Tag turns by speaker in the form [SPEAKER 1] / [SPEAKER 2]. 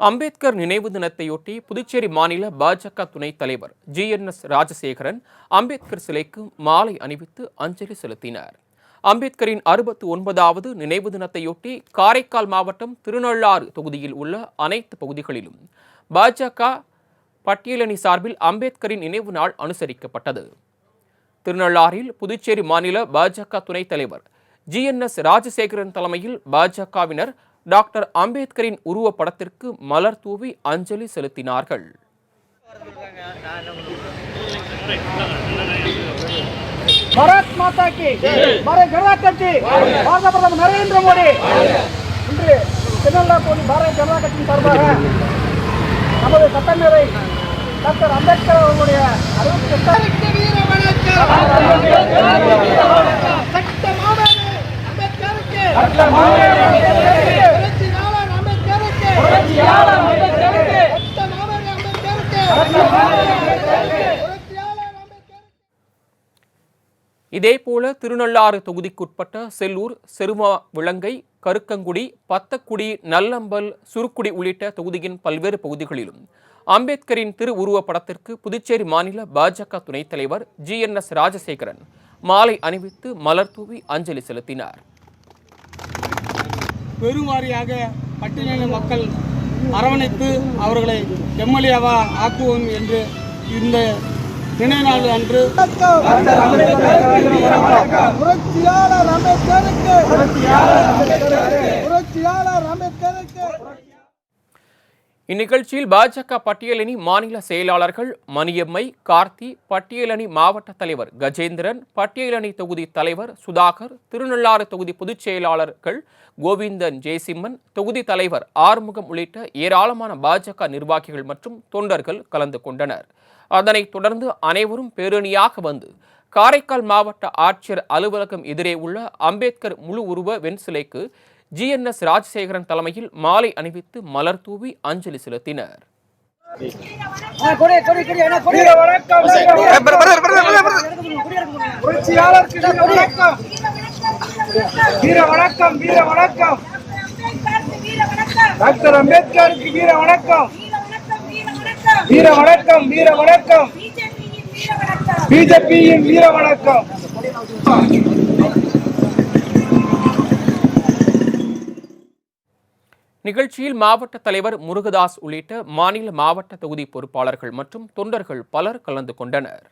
[SPEAKER 1] அம்பேத்கர் நினைவு தினத்தையொட்டி புதுச்சேரி மாநில பாஜக துணைத் தலைவர் G. N. S. Rajasekaran Ambedkar சிலைக்கு மாலை அணிவித்து அஞ்சலி செலுத்தினார். அம்பேத்கரின் அறுபத்து ஒன்பதாவது நினைவு தினத்தையொட்டி காரைக்கால் மாவட்டம் திருநள்ளாறு தொகுதியில் உள்ள அனைத்து பகுதிகளிலும் பாஜக பட்டியலணி சார்பில் அம்பேத்கரின் நினைவு நாள் அனுசரிக்கப்பட்டது. திருநள்ளாறில் புதுச்சேரி மாநில பாஜக துணைத் தலைவர் ஜி. என். எஸ். ராஜசேகரன் தலைமையில் பாஜகவினர் டாக்டர் அம்பேத்கரின் உருவப்படத்திற்கு மலர் தூவி அஞ்சலி செலுத்தினார்கள்.
[SPEAKER 2] பாரத் மாதா கி பாரத் ஜனதா கட்சி. பாரத பிரதமர் நரேந்திர மோடி. இன்று திருநெல்வேலி பகுதி பாரதிய ஜனதா கட்சியின் சார்பாக நமது சட்டமேதை டாக்டர் அம்பேத்கர் அவர்களுடைய அறுபத்தி எட்டாயிரத்தி வீர வணக்கம் சட்ட மாமேதை அம்பேத்கருக்கு புரட்சியாளர் அம்பேத்கருக்கு புரட்சியாளர் அம்பேத்கருக்கு சட்ட மாமேதை அம்பேத்கருக்கு புரட்சியாளர் அம்பேத்கருக்கு
[SPEAKER 1] இதேபோல திருநள்ளாறு தொகுதிக்குட்பட்ட செல்லூர் செருமா விளங்கை கருக்கங்குடி பத்தக்குடி நல்லம்பல் சுருக்குடி உள்ளிட்ட தொகுதியின் பல்வேறு பகுதிகளிலும் அம்பேத்கரின் திருவுருவப் படத்திற்கு புதுச்சேரி மாநில பாஜக துணைத் தலைவர் ஜி என் எஸ் ராஜசேகரன் மாலை அணிவித்து மலர் தூவி அஞ்சலி செலுத்தினார்.
[SPEAKER 3] பெருவாரியாக பட்டியலின மக்கள் அரவணைத்து அவர்களை எம்எல்ஏவா ஆக்குவோம் என்று இந்த நினைவு நாள் அன்று
[SPEAKER 2] புரட்சியாளர் அம்பேத்கருக்கு புரட்சியாளர் அம்பேத்கருக்கு
[SPEAKER 1] இந்நிகழ்ச்சியில் பாஜக பட்டியலணி மாநில செயலாளர்கள் மணியம்மை கார்த்தி பட்டியலணி மாவட்ட தலைவர் கஜேந்திரன் பட்டியலணி தொகுதி தலைவர் சுதாகர் திருநள்ளாறு தொகுதி பொதுச் செயலாளர்கள் கோவிந்தன் ஜெயசிம்மன் தொகுதி தலைவர் ஆறுமுகம் உள்ளிட்ட ஏராளமான பாஜக நிர்வாகிகள் மற்றும் தொண்டர்கள் கலந்து கொண்டனர். அதனைத் தொடர்ந்து அனைவரும் பேரணியாக வந்து காரைக்கால் மாவட்ட ஆட்சியர் அலுவலகம் எதிரே உள்ள அம்பேத்கர் முழு உருவ வெண் சிலைக்கு ஜிஎன்எஸ் ராஜசேகரன் தலைமையில் மாலை அணிவித்து மலர் தூவி அஞ்சலி செலுத்தினர்.
[SPEAKER 2] வீர வணக்கம் வீர வணக்கம் வீர வணக்கம் வீர வணக்கம் டாக்டர் அம்பேத்கருக்கு வீர வணக்கம் வீர வணக்கம் வீர வணக்கம் பிஜேபியின் வீர வணக்கம்
[SPEAKER 1] நிகழ்ச்சியில் மாவட்ட தலைவர் முருகதாஸ் உள்ளிட்ட மாநில மாவட்ட தொகுதி பொறுப்பாளர்கள் மற்றும் தொண்டர்கள் பலர் கலந்து கொண்டனர்.